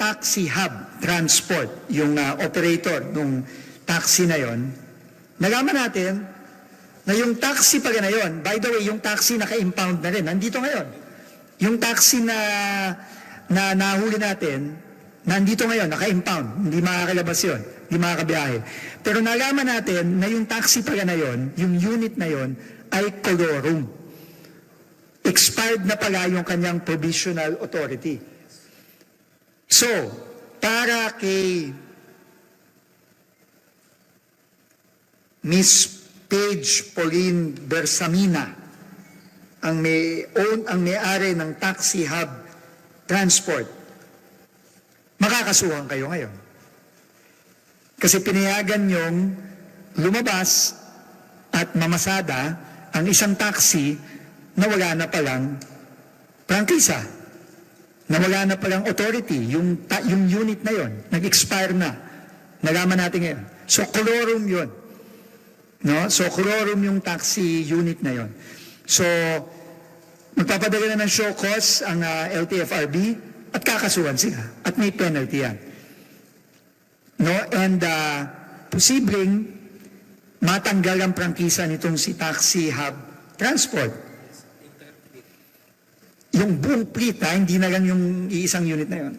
taxi hub transport, yung ah, operator nung taxi na yon, nalaman natin na yung taxi pala na yon, by the way, yung taxi naka-impound na rin, nandito ngayon. Yung taxi na, na nahuli natin, nandito ngayon, naka-impound, hindi makakalabas yun, hindi makakabiyahe. Pero nalaman natin na yung taxi pala na yon, yung unit na yon, ay colorum. Expired na pala yung kanyang provisional authority. So, para kay Miss Paige Pauline Bersamina, ang may own ang may-ari ng taxi hub transport, makakasuhan kayo ngayon. Kasi pinayagan niyong lumabas at mamasada ang isang taxi na wala na palang prangkisa, na wala na palang authority, yung, yung unit na yon nag-expire na. Nalaman natin ngayon. So, colorum yun. No? So, colorum yung taxi unit na yon. So, magpapadala na ng show cause ang ah, LTFRB at kakasuhan sila. At may penalty yan. No? And uh, posibleng matanggal ang prangkisa nitong si Taxi Hub Transport. Yung buong ha? hindi na lang yung iisang unit na yon.